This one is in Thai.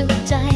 สุขใจ